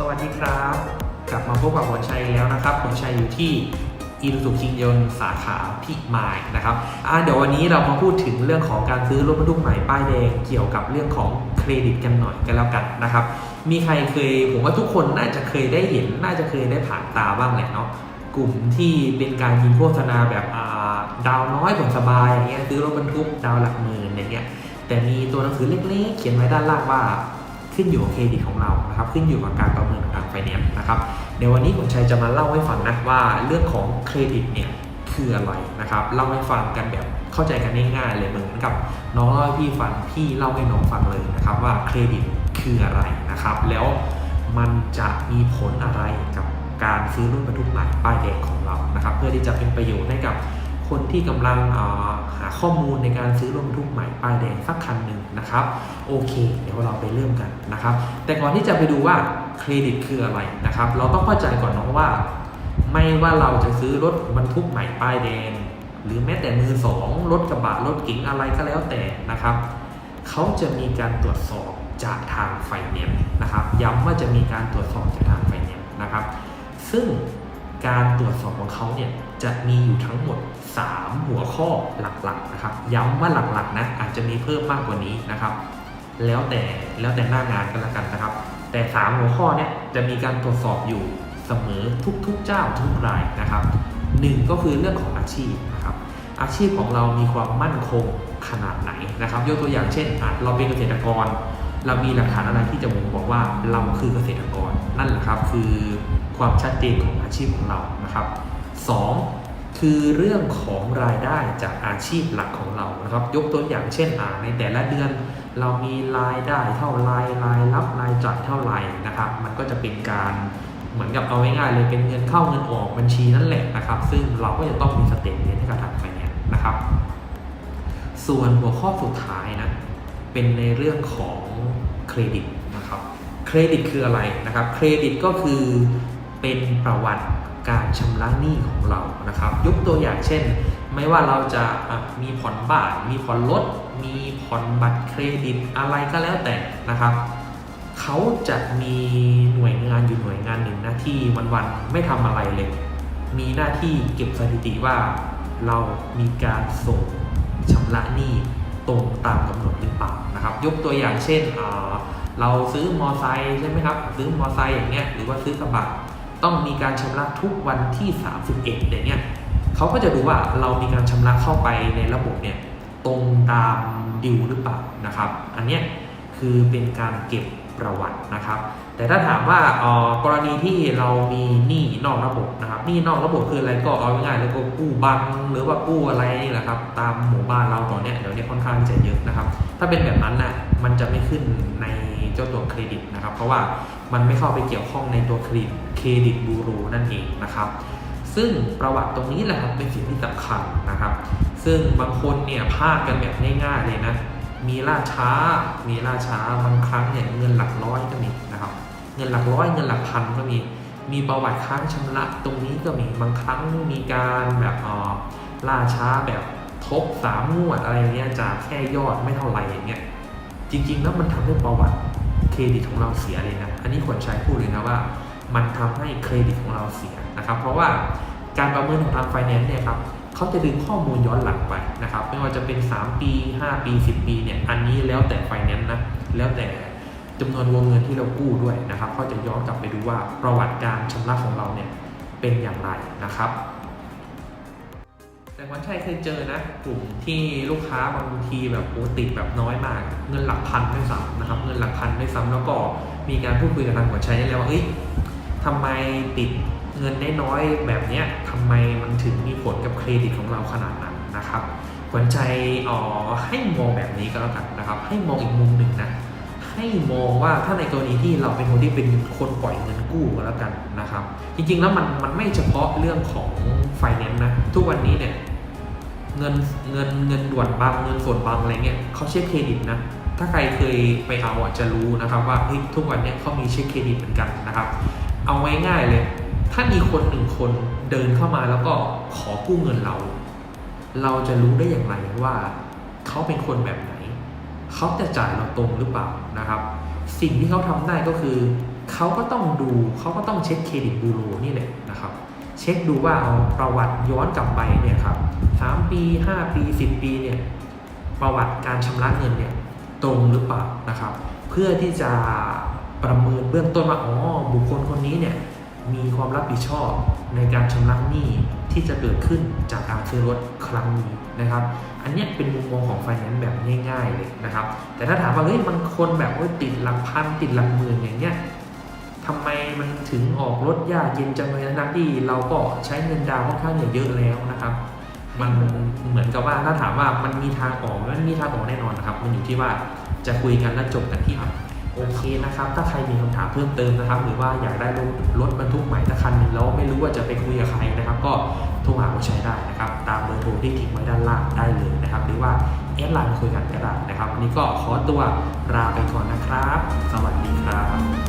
สวัสดีครับ กลับมาพบกับหัวชัยแล้วนะครับหัวชัยอยู่ที่อิรุสุชิงยนสาขาพิมายนะครับเดี๋ยววันนี้เรามาพูดถึงเรื่องของการซื้อรถบรรทุกใหม่ป้ายแดงเกี่ยวกับเรื่องของเครดิตกันหน่อยกันแล้วกันนะครับ มีใครเคยผมว่าทุกคนน่าจะเคยได้เห็น น่าจะเคยได้ผ่านตาบ้างแหละเนาะกลุ่มที่เป็นการยิงโฆษณาแบบาดาวน้อยผ่อนสบายอย่างเงี้ยซื้อรถบรรทุกดาวหลักหมื่นอย่างเงี้ยแต่มีตัวหนังสือเล็กๆ เขียนไว้ด้านล่างว่า ขึ้นอยู่กับเครดิตของเรานะครับขึ้นอยู่กับการประเมินของทางไฟแนนซ์นะครับเดี๋ยววันนี้คุณชัยจะมาเล่าให้ฟังนะว่าเรื่องของเครดิตเนี่ยคืออะไรนะครับเล่าให้ฟังกันแบบเข้าใจกันง่ายๆเลยเหมือนกับน้องเล่าให้พี่ฟังพี่เล่าให้น้องฟังเลยนะครับว่าเครดิตคืออะไรนะครับแล้วมันจะมีผลอะไรกับการซื้อรถบรรทุกใหม่ป้ายแดงของเรานะครับเพื่อที่จะเป็นประโยชน์ให้กับ คนที่กำลังหาข้อมูลในการซื้อรถบรรทุกใหม่ป้ายแดงสักคันหนึ่งนะครับโอเค เดี๋ยวเราไปเริ่มกันนะครับ แต่ก่อนที่จะไปดูว่าเครดิตคืออะไรนะครับ เราต้องเข้าใจก่อนเนาะว่า ไม่ว่าเราจะซื้อรถบรรทุกใหม่ป้ายแดง หรือแม้แต่มือสองรถกระบะรถเก๋งอะไรก็แล้วแต่นะครับเขาจะมีการตรวจสอบจากทางไฟแนนซ์นะครับ ย้ำว่าจะมีการตรวจสอบจากทางไฟแนนซ์นะครับ ซึ่งการตรวจสอบของเขาเนี่ย จะมีอยู่ทั้งหมด 3 หัวข้อหลักๆนะครับ ย้ำว่าหลักๆนะอาจจะมีเพิ่มมากกว่านี้นะครับ แล้วแต่แล้วแต่หน้างานกันละกันนะครับ แต่ 3 หัวข้อเนี่ยจะมีการตรวจสอบอยู่เสมอทุกๆเจ้าทุกรายนะครับหนึ่งก็คือเรื่องของอาชีพนะครับ อาชีพของเรามีความมั่นคงขนาดไหนนะครับ ยกตัวอย่างเช่นเราเป็นเกษตรกร เรามีหลักฐานอะไรที่จะบ่งบอกว่าเราคือเกษตรกร นั่นแหละครับคือความชัดเจนของอาชีพของเรานะครับ สองคือเรื่องของรายได้จากอาชีพหลักของเรานะครับ ยกตัวอย่างเช่นอ่าในแต่ละเดือนเรามีรายได้เท่าไรรายรับรายจ่ายเท่าไหร่นะครับ มันก็จะเป็นการเหมือนกับเอาง่ายๆเลยเป็นเงินเข้าเงินออกบัญชีนั่นแหละนะครับ ซึ่งเราก็จะต้องมีสเตทเมนต์ให้กับทางไฟแนนซ์นะครับ ส่วนหัวข้อสุดท้ายนะเป็นในเรื่องของเครดิตนะครับ เครดิตคืออะไรนะครับ เครดิตก็คือเป็นประวัติ การชำระหนี้ของเรานะครับ ยกตัวอย่างเช่น ไม่ว่าเราจะมีผ่อนบ้านมีผ่อนรถมีผ่อนบัตรเครดิตอะไรก็แล้วแต่นะครับเขาจะมีหน่วยงานอยู่หน่วยงานหนึ่งนะที่วันๆไม่ทำอะไรเลย มีหน้าที่เก็บสถิติว่าเรามีการส่งชำระหนี้ตรงตามกำหนดหรือเปล่านะครับ ยกตัวอย่างเช่น เราซื้อมอไซค์ใช่ไหมครับ ซื้อมอไซค์อย่างเงี้ยหรือว่าซื้อกระบะ ต้องมีการชำระทุกวันที่ 31อย่างเงี้ยเขาก็จะดูว่าเรามีการชำระเข้าไปในระบบเนี่ยตรงตามดิวหรือเปล่านะครับ อันเนี้ยคือเป็นการเก็บประวัตินะครับ แต่ถ้าถามว่าออกรณีที่เรามีหนี้นอกระบบนะครับหนี้นอกระบบคืออะไรก็เอาง่ายๆแล้วก็กู้บังหรือว่ากู้อะไรนี่แหละครับ ตามหมู่บ้านเราตอนเนี้ยเดี๋ยวนี้ค่อนข้างจะเยอะนะครับ ถ้าเป็นแบบนั้นน่ะมันจะไม่ขึ้นใน เจ้าตัวเครดิตนะครับ เพราะว่ามันไม่เข้าไปเกี่ยวข้องในตัวเครดิตเครดิตบูโรนั่นเองนะครับ ซึ่งประวัติตรงนี้แหละครับเป็นสิ่งที่สำคัญนะครับ ซึ่งบางคนเนี่ยพลาดกันแบบง่ายๆเลยนะมีล่าช้า มีล่าช้าบางครั้งเนี่ยเงินหลักร้อยก็มีนะครับ เงินหลักร้อยเงินหลักพันก็มี มีประวัติค้างชำระตรงนี้ก็มีบางครั้งมีการแบบอ่อล่าช้าแบบทบสามงวดอะไรเงี้ยจากแค่ยอดไม่เท่าไหร่อย่างเงี้ยจริงๆแล้วมันทำให้ประวัติ เครดิตของเราเสียเลยนะ อันนี้ควรใช้พูดเลยนะว่า มันทำให้เครดิตของเราเสียนะครับ เพราะว่าการประเมินของทางไฟแนนซ์เนี่ยครับเขาจะดึงข้อมูลย้อนหลังไปนะครับ ไม่ว่าจะเป็น 3 ปี 5 ปี 10 ปีเนี่ยอันนี้แล้วแต่ไฟแนนซ์นะแล้วแต่จำนวนวงเงินที่เรากู้ด้วยนะครับเขาจะย้อนกลับไปดูว่าประวัติการชำระของเราเนี่ยเป็นอย่างไรนะครับ แต่วันชัยเคยเจอนะกลุ่มที่ลูกค้าบางทีแบบโอ้ติดแบบน้อยมาก เงินหลักพันด้วยซ้ำนะครับ เงินหลักพันด้วยซ้ำแล้วก็มีการพูดคุยกับทางหัวชัยได้แล้วว่าเอ้ยทำไมติดเงินได้น้อยๆแบบเนี้ยทำไมมันถึงมีผลกับเครดิตของเราขนาดนั้นนะครับหัวใจอ๋อให้มองแบบนี้ก็แล้วกันนะครับ ให้มองอีกมุมหนึ่งนะ ให้มองว่าถ้าในกรณีที่เราเป็นคนที่เป็นคนปล่อยเงินกู้ก็แล้วกันนะครับ จริงๆแล้วมันมันไม่เฉพาะเรื่องของไฟแนนซ์นะ ทุกวันนี้เนี่ยเงินเงินเงินด่วนบางเงินส่วนบางอะไรเงี้ยเขาเช็คเครดิตนะ ถ้าใครเคยไปเอาอะจะรู้นะครับว่าเฮ้ยทุกวันเนี้ยเขามีเช็คเครดิตเหมือนกันนะครับ เอาไว้ง่ายเลย ถ้ามีคนหนึ่งคนเดินเข้ามาแล้วก็ขอกู้เงินเรา เราจะรู้ได้อย่างไรว่าเขาเป็นคนแบบไหน เขาจะจ่ายเราตรงหรือเปล่านะครับ สิ่งที่เขาทำได้ก็คือเขาก็ต้องดูเขาก็ต้องเช็คเครดิตบูโรนี่แหละนะครับ เช็คดูว่าเอาประวัติย้อนกลับไปเนี่ยครับสามปีห้าปีสิบปีเนี่ยประวัติการชำระเงินเนี่ยตรงหรือเปล่านะครับ เพื่อที่จะประเมินเบื้องต้นว่าอ๋อบุคคลคนนี้เนี่ย มีความรับผิดชอบในการชำระหนี้ที่จะเกิดขึ้นจากการซื้อรถครั้งนี้นะครับ อันนี้เป็นมุมมองของไฟแนนซ์แบบง่ายๆเลยนะครับ แต่ถ้าถามว่าเฮ้ยมันคนแบบว่าติดหลักพันติดหลักหมื่นอย่างเงี้ยทำไมมันถึงออกรถยากเย็นจังเลยทั้งที่เราก็ใช้เงินดาวค่อนข้างเยอะแล้วนะครับ มันเหมือนกับว่าถ้าถามว่ามันมีทางออกมันมีทางออกแน่นอนนะครับ มันอยู่ที่ว่าจะคุยกันและจบกันที่ไหน โอเคนะครับ ถ้าใครมีคำถามเพิ่มเติมนะครับ หรือว่าอยากได้รถรถบรรทุกใหม่สักคันหนึ่งแล้วไม่รู้ว่าจะไปคุยกับใครนะครับ ก็โทรหาผู้ใช้ได้นะครับ ตามเบอร์โทรที่ทิ้งไว้ด้านล่างได้เลยนะครับ หรือว่าแอดไลน์คุยกันก็ได้นะครับวันนี้ก็ขอตัวลาไปก่อนนะครับ สวัสดีครับ